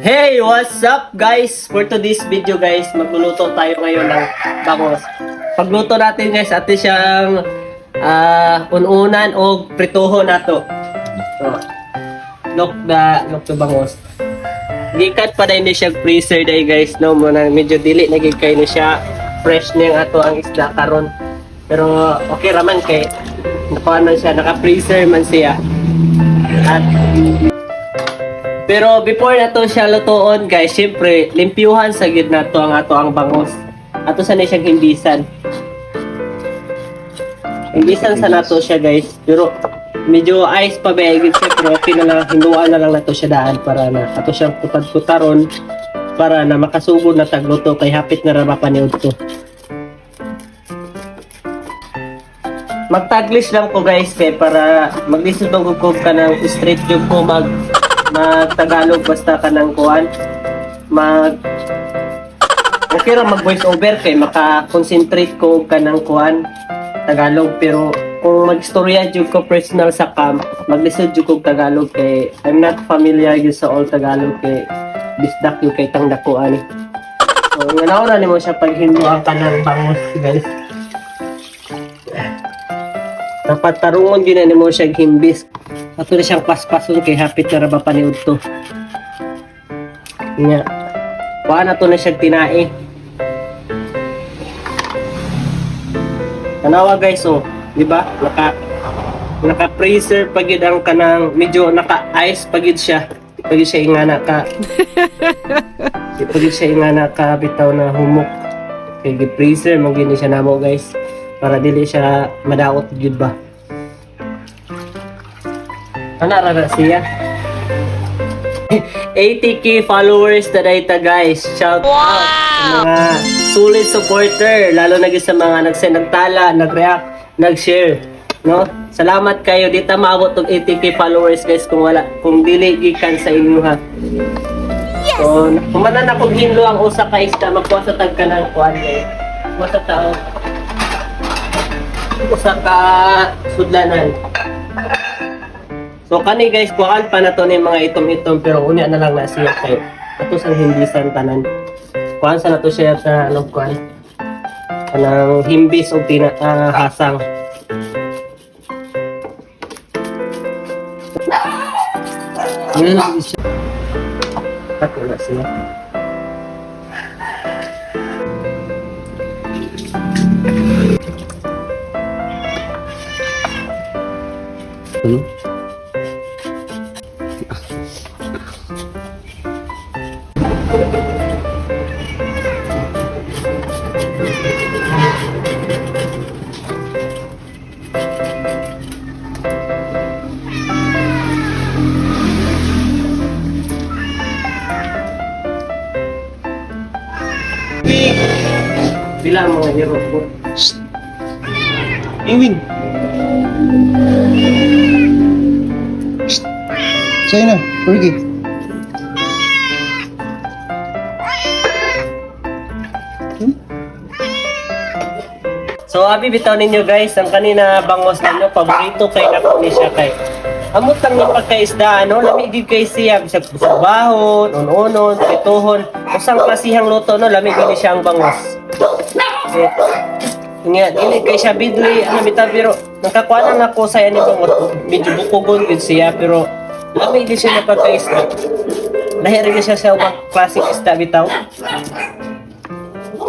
Hey, what's up guys? For today's video guys, magluluto tayo ngayon ng bangos. Pagluto natin guys, ate siyang ah, ununan o prituho na to. So, look the, look the bangos. Gikat pa na hindi siya freezer day guys, no? Muna medyo dili nagigkay ni siya. Fresh niyang ato ang isda karon. Pero okay raman kay nakuha siya, naka-freezer man siya. At pero before na to siya lutuon, guys, syempre, limpyuhan sa gid na to ang ato ang bangos. Ato sa siyang himbisan. Himbisan sa nato siya, guys. Pero medyo ice pa ba gid siya, pero okay na lang, na lang nato siya daan para na ato siyang kutad-kutaron para na makasugod na tagluto kay hapit na ra mapaniod to. Magtaglish lang ko guys kay para maglisod ang gugog ka ng straight job ko mag mag-Tagalog basta ka ng kuan mag okay ra mag voice over kay maka-concentrate ko ka ng kuan Tagalog. Pero kung mag-istorya jud ko personal sa cam maglisod jud ko Tagalog kay I'm not familiar yun sa all Tagalog kay bisdak yung kay tang dakuan so nganaw na nimo siya pag hinduan ka ng bangus guys. Dapat tarungon din na mo siya himbis ato na siyang paspason kay hapit na raba paniud to nga. Kuha na to na siya tinae. Tanawa guys oh. Di ba? Naka naka freezer pagid ang kanang medyo naka ice pagid siya. Pagid siya ingana ka. Pagid siya ingana ka bitaw na humok. Kay gi freezer mo gini siya namo guys. Para dili siya madaot gyud ba ano ra na siya 80k followers na data guys. Shout out sa mga solid supporter lalo na sa mga nagsend nagtala nagreact nag-share no? Salamat kayo. Dito maabot og 80k followers guys kung wala kung dili gikan sa inyo ha? So, kumanan na kong hinlo ang usa ka isda, magkuha sa tag ka ng kuwan eh. Kuha sa tao. Usa ka sudlanan. So, kani guys, kuhaan pa na to ni mga itom-itom, pero unya na lang na siya kay ato sa hindi tanan. Kuhaan sa na to siya sa ano kuhaan. Kanang himbis o tina, ah, hasang. Yun lang siya. At wala siya. Hmm? Bilang mga hero ko. Iwin. Sa'yo na, Ricky. So, abi bitaw ninyo guys, ang kanina bangos ninyo, paborito kay nako ni siya kay. Amot lang yung pagkaisda, ano, lamig gid kay siya, bisag bisag bahon, unon-unon, pituhon, usang klasihang luto, no, lamig gid siya ang bangos. Eh, nga, dili kay siya bidli, ano bitaw, pero nakakuha na ako sa yan bangos, medyo bukugon gid siya, pero lamig gid siya na pagkaisda. Dahil rin siya sa ubang klaseng isda bitaw.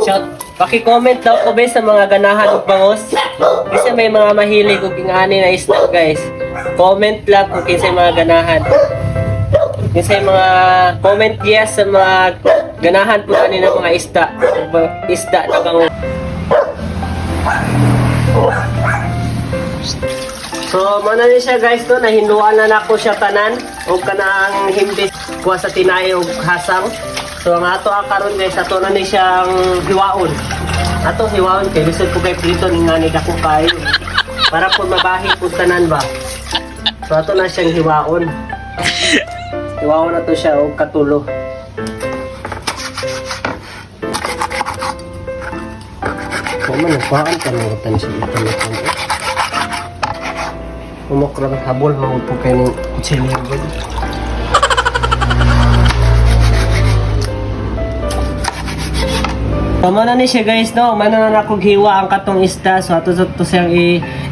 Shout, paki-comment daw ko ba sa mga ganahan ug bangos. Kasi may mga mahilig ug ingani na isda, guys. Comment lang kung kinsa mga ganahan. Kinsa mga comment yes sa mga ganahan po ani ng mga isda. Isda na bangos. So, mana ni siya guys no, nahinduan na nako siya tanan o kanang himbis kuha sa tinay og hasang. So, ang ato karon guys, ato na ni siyang hiwaon. Ato hiwaon kay lisod ko kay prito ni nga ni dako kayo. Para po mabahi po tanan ba. So, ato na siyang hiwaon. Hiwaon na to siya og katulo. Kung man, nagpaan ka ng utan siya ito umukra ng habol, mangupog kayo ng kutsilyo yun. Tama na ni siya guys, no? Manan na hiwa ang katong isda. So, ato sa to siyang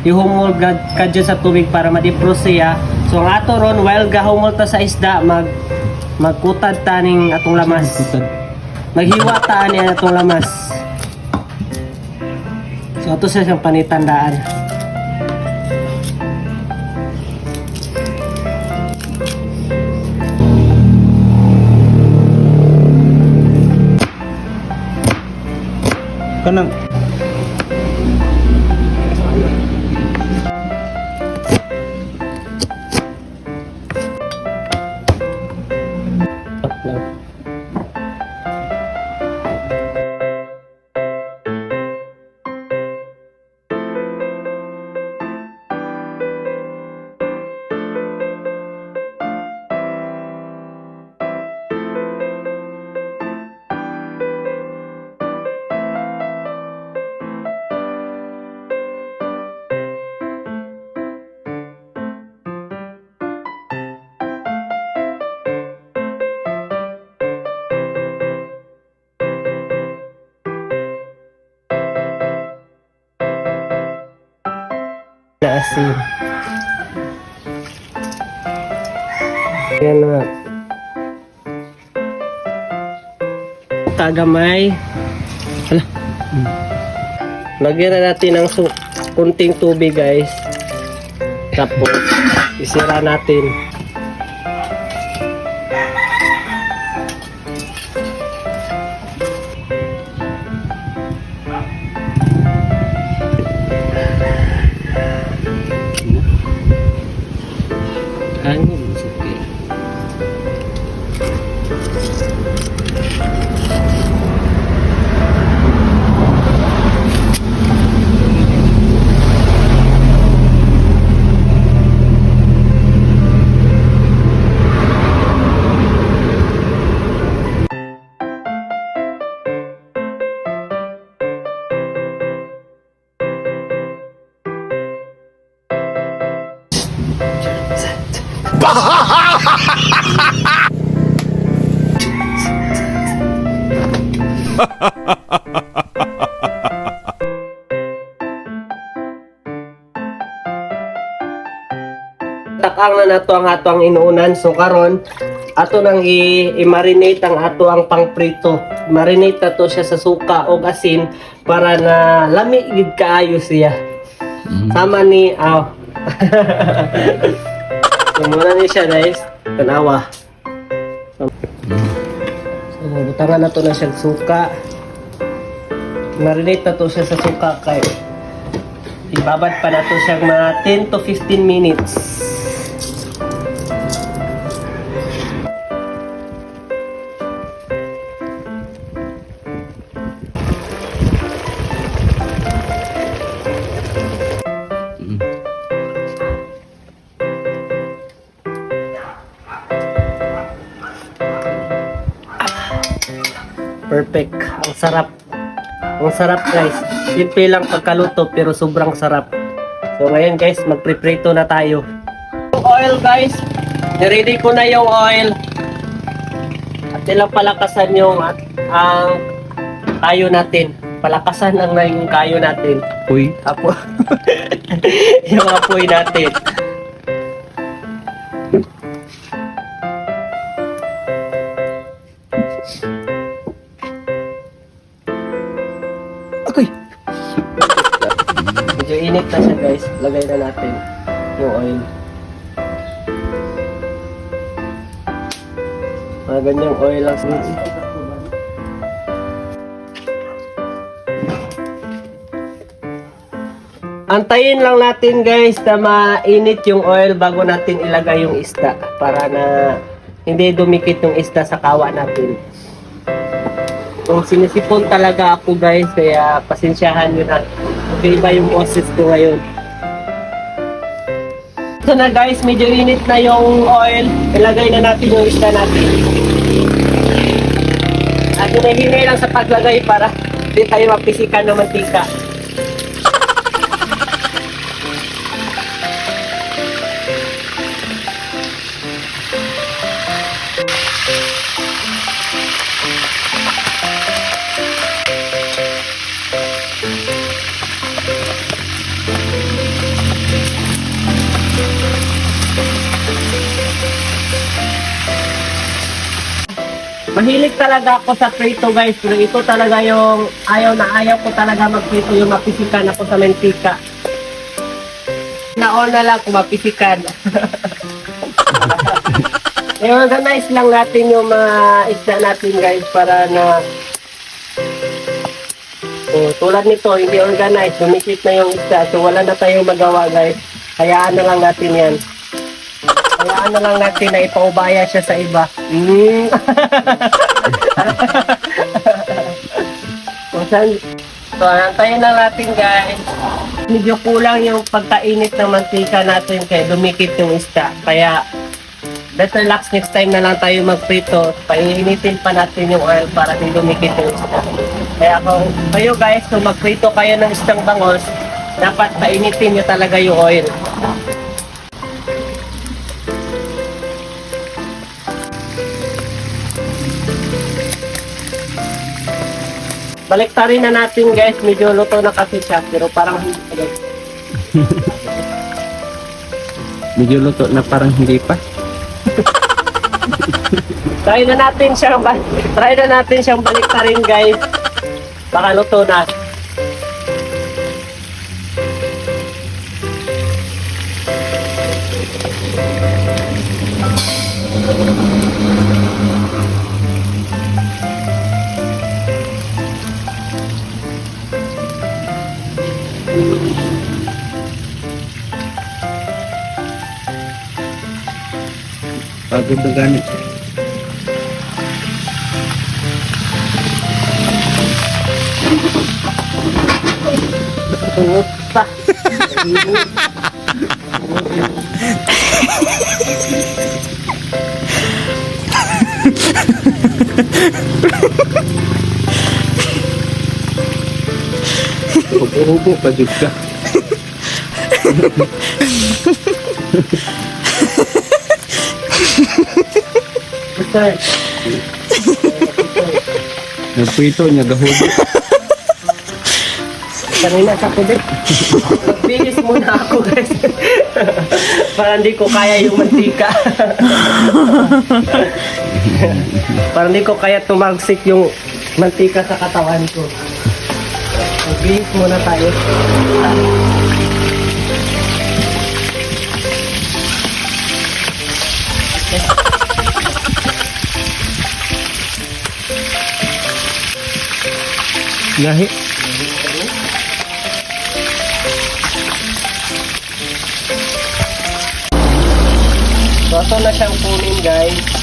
ihumol ka dyan sa tubig para madipros siya. So, ang ato ron, while gahumol ta sa isda, mag magkutad ta ning atong lamas. Maghiwa ta ni atong lamas. So, ato siya siyang panitandaan. Kanang. Asin. Yan na. Kagamay. Hala. Lagyan na natin ng su kunting tubig guys. Tapos isira natin. Takang na nato ang ato ang inuunan. So karon ato nang i-marinate ang ato ang pangprito. Marinate na to siya sa suka o asin para na lami gid kaayo siya. Sama ni aw. so muna ni siya guys. Tanawa. So, so butangan na to na siya suka. Marinate na to siya sa suka kay ibabad pa na to siya mga 10 to 15 minutes. Perfect. Ang sarap. Ang sarap guys. Simple lang pagkaluto pero sobrang sarap. So ngayon guys, magpriprito na tayo. Yung oil guys, ready ko na yung oil. At ilang palakasan yung at ang kayo natin. Palakasan ang na yung kayo natin. Uy. Apo. yung apoy natin. Medyo init na siya guys. Lagay na natin yung oil. Mga ganyang oil lang sa Antayin lang natin guys na mainit yung oil bago natin ilagay yung isda para na hindi dumikit yung isda sa kawa natin. Kung sinisipon talaga ako guys, kaya pasensyahan nyo na. Iba yung boses ko ngayon. So na guys, medyo init na yung oil. Ilagay na natin yung isda natin. At hinahinay lang sa paglagay para hindi tayo mapisikan ng mantika. Mahilig talaga ako sa prito guys, pero ito talaga yung ayaw na ayaw ko talaga magprito yung mapisikan ako sa mantika. Naon na lang kung mapisikan. I-organize lang natin yung mga isda natin guys para na Oh, tulad nito, hindi organized, lumikit na yung isda. So wala na tayong magawa guys. Hayaan na lang natin yan. Hayaan na lang natin na ipaubaya siya sa iba. Mm. so, san, so antayin na natin guys. Medyo kulang yung pagkainit ng mantika natin kaya dumikit yung isda. Kaya better relax next time na lang tayo magprito. Painitin pa natin yung oil para hindi dumikit yung isda. Kaya kung kayo guys, kung magprito kayo ng isdang bangos, dapat painitin nyo talaga yung oil. Baliktarin na natin guys, medyo luto na kasi siya, pero parang hindi pa guys. Medyo luto na parang hindi pa. Try na natin siyang try na natin siyang baliktarin guys. Baka luto na. Pagod na ganit. Puta. Hubo-hubo pa jud ka. Sir. Nagprito niya gahubo. Kanina sa kubit. Magbilis muna ako guys. Para hindi ko kaya yung mantika. Para hindi ko kaya tumagsik yung mantika sa katawan ko. Magbilis muna tayo. Lahi. Ito na siyang kunin guys.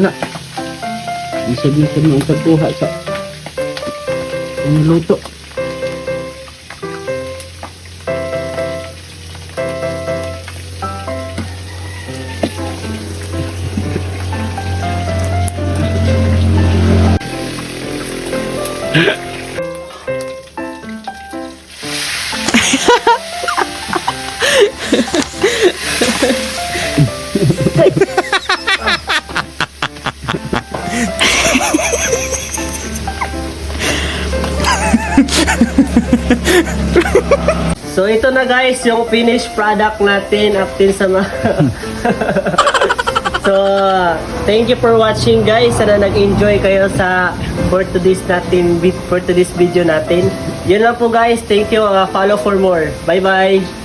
Na. Isod-isod na ang pagkuha sa ang So ito na guys yung finished product natin after sa mga So thank you for watching guys. Sana nag-enjoy kayo sa for today's natin for today's video natin. Yun lang po guys. Thank you. Uh, follow for more. Bye bye.